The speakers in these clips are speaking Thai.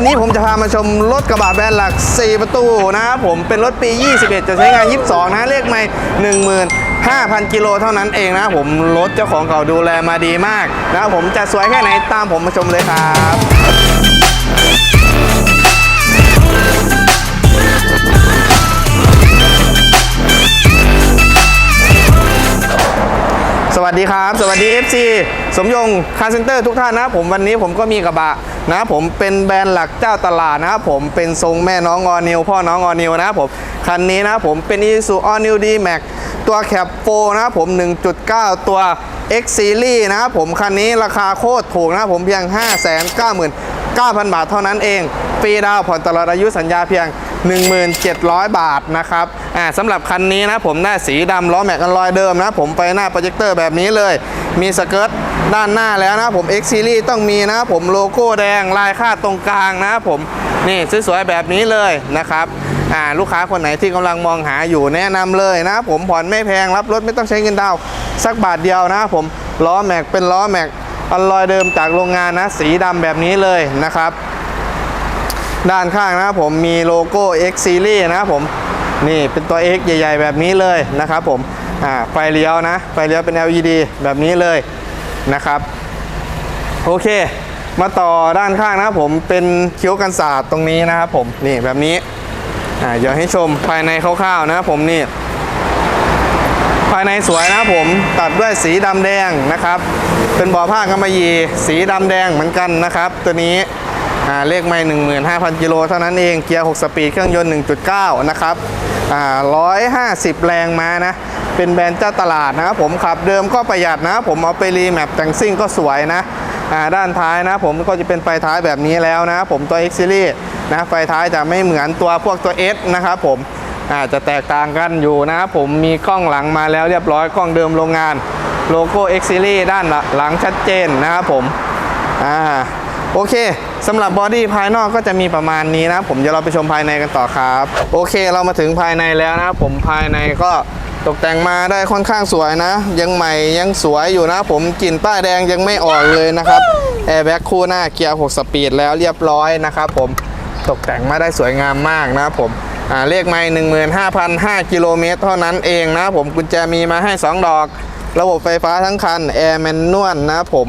วันนี้ผมจะพามาชมรถกระบะแบรนด์หลัก 4 ประตูนะครับผมเป็นรถปี 21 จะใช้งาน 22 นะเลขไม่ 15,000 กิโลเท่านั้นเองนะผมรถเจ้าของเก่าดูแลมาดีมากนะครับผมจะสวยแค่ไหนตามผมมาชมเลยครับสวัสดีครับ สวัสดี FC สมยงคาร์เซนเตอร์ทุกท่านนะผมวันนี้ผมก็มีกระบะ นะผมเป็นแบรนด์หลักเจ้าตลาดนะครับผมเป็นทรงแม่น้องออนิวพ่อน้องออนิวนะครับผมคันนี้นะครับผมเป็นอีซูออนิวดีแม็กตัวแคปโฟนะครับผม 1.9 ตัว X Series นะครับผมคันนี้ราคาโคตรถูกนะครับผมเพียง 599,000 บาทเท่านั้นเองฟรีดาวผ่อนตลอดอายุสัญญาเพียง 1700 บาทนะครับอ่าสำหรับคันนี้นะผมได้สีดำล้อแม็กกันลอยเดิมนะผมไปหน้าโปรเจคเตอร์แบบนี้เลย มีสเกิร์ตด้านหน้าแล้วนะผม X Series ต้องมีนะผมโลโก้แดงลายคาดตรงกลางนะผมนี่สวยๆแบบนี้เลยนะครับอ่าลูกค้าคนไหนที่กำลังมองหาอยู่แนะนำเลยนะ ผมผ่อนไม่แพงรับรถไม่ต้องใช้เงินดาวสักบาทเดียวนะผมล้อแม็กเป็นล้อแม็กอัลลอยเดิมจากโรงงานนะ สีดำแบบนี้เลยนะครับ ด้านข้างนะครับผมมีโลโก้ X Series นะครับผมนี่เป็นตัว X ใหญ่ ๆ แบบนี้เลยนะครับผมอ่าไฟเลี้ยวนะ ไฟเลี้ยวเป็น LED แบบนี้เลยนะครับโอเค มาต่อด้านข้างนะครับผมเป็นคิ้วกันศาสตร์ตรงนี้นะครับผมนี่แบบนี้อ่าเดี๋ยวให้ชมภายในคร่าวๆนะครับผมนี่ภายในสวยนะครับผมตัดด้วยสีดำแดงนะครับ เป็นบ่อผ้ากำมะหยี่สีดำแดงเหมือนกันนะครับ ตัวนี้ อ่าเลขไม่15,000 กิโลเท่านั้นเองเกียร์ 6 สปีดเครื่องยนต์ 1.9 นะครับอ่า150 แรงม้านะ เป็นแบรนด์เจ้าตลาดนะครับผมขับเดิมก็ประหยัดนะ ผมเอาไปรีแมปแต่งซิ่งก็สวยนะอ่าด้านท้ายนะ ผมก็จะเป็นไฟท้ายแบบนี้แล้วนะ ผมตัว X Series นะไฟท้ายจะไม่เหมือนตัวพวกตัว S นะครับผมอาจจะแตกต่างกันอยู่นะครับผมมีกล้องหลังมาแล้วเรียบร้อยกล้องเดิมโรงงานโลโก้ X Series ด้านหลังชัดเจนนะครับผมอ่า โอเคสำหรับบอดี้ภายนอกก็จะมีประมาณนี้นะผมเดี๋ยวเราไปชมภายในกันต่อครับ โอเคเรามาถึงภายในแล้วนะผมภายในก็ตกแต่งมาได้ค่อนข้างสวยนะ ยังใหม่ยังสวยอยู่นะผมกลิ่นป้ายแดงยังไม่ออกเลยนะครับแอร์แบ็กคู่หน้าเกียร์ 6 สปีดแล้วเรียบร้อยนะครับผมตกแต่งมาได้สวยงามมากนะผมเลขไม่15,005กิโลเมตรเท่านั้นเองนะผมกุญแจมีมาให้ 2 ดอก ระบบไฟฟ้าทั้งคันแอร์แมนนวลนะผม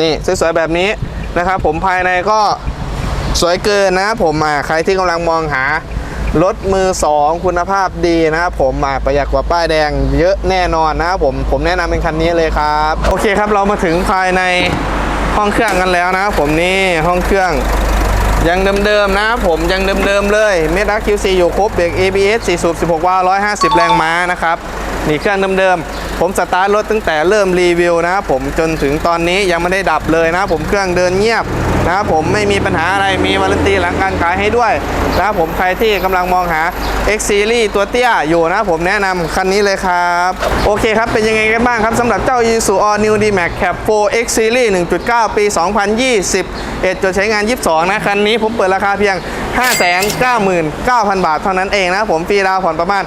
นี่สวยๆแบบนี้ นะครับผมภายในก็สวยเกินนะครับผมอ่าใครที่กำลังมองหารถมือ 2 คุณภาพดีนะครับผมอ่าประหยัดกว่าป้ายแดงเยอะแน่นอนนะครับผมผมแนะนำเป็นคันนี้เลยครับ โอเคครับเรามาถึงภายในห้องเครื่องกันแล้วนะครับผมนี่ห้องเครื่องยังเดิมๆนะครับผมยังเดิมๆเลยเมทัก QC อยู่ครบเบรก ABS 4สูบ16วาล์ว150 แรงม้านะครับนี่เครื่องเดิมๆ ผมสตาร์ทรถตั้งแต่เริ่มรีวิวนะครับผมจนถึงตอนนี้ยังไม่ได้ดับเลยนะครับผมเครื่องเดินเงียบนะครับผมไม่มีปัญหาอะไรมีวารันตีหลังการขายให้ด้วยนะครับผมใครที่กำลังมองหา X Series ตัวเตี้ยอยู่นะครับผมแนะนำคันนี้เลยครับ โอเคครับ เป็นยังไงกันบ้างครับสำหรับเจ้า Isuzu All New D-Max Cap 4 X Series 1.9 ปี 2021จดใช้งาน 22 นะ คันนี้ผมเปิดราคาเพียง 599,000 บาทเท่านั้นเองนะผมฟรีดาวผ่อนประมาณ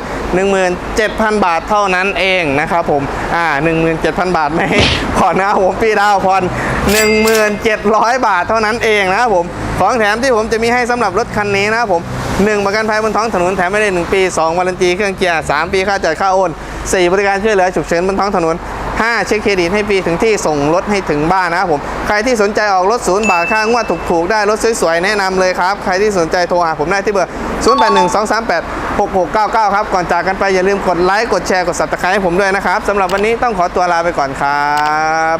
17,000 บาทเท่านั้นเองนะครับผมอ่า17,000 บาทไม่ให้ผ่อนนะผมฟรีดาวน์ผ่อน 1,700 บาทเท่านั้นเองนะครับผมของแถมที่ผมจะมีให้สำหรับรถคันนี้นะครับผม1ประกันภัยบนท้องถนนแถมไม่ได้ 1 ปี 2วารันตีเครื่องเกียร์ 3 ปีค่าจ่ายค่าโอน 4 บริการช่วยเหลือฉุกเฉินบนท้องถนน 5 เช็คเครดิตให้ฟรีถึงที่ส่งรถให้ถึงบ้านนะครับผมใครที่สนใจออกรถศูนย์บาทค่างวดถูกๆได้รถสวยๆแนะนำเลยครับ ใครที่สนใจโทรหาผมได้ที่เบอร์ 0812386699 ครับ ก่อนจากกันไปอย่าลืมกดไลค์กดแชร์กดซับสไครต์ให้ผมด้วยนะครับสำหรับวันนี้ต้องขอตัวลาไปก่อนครับ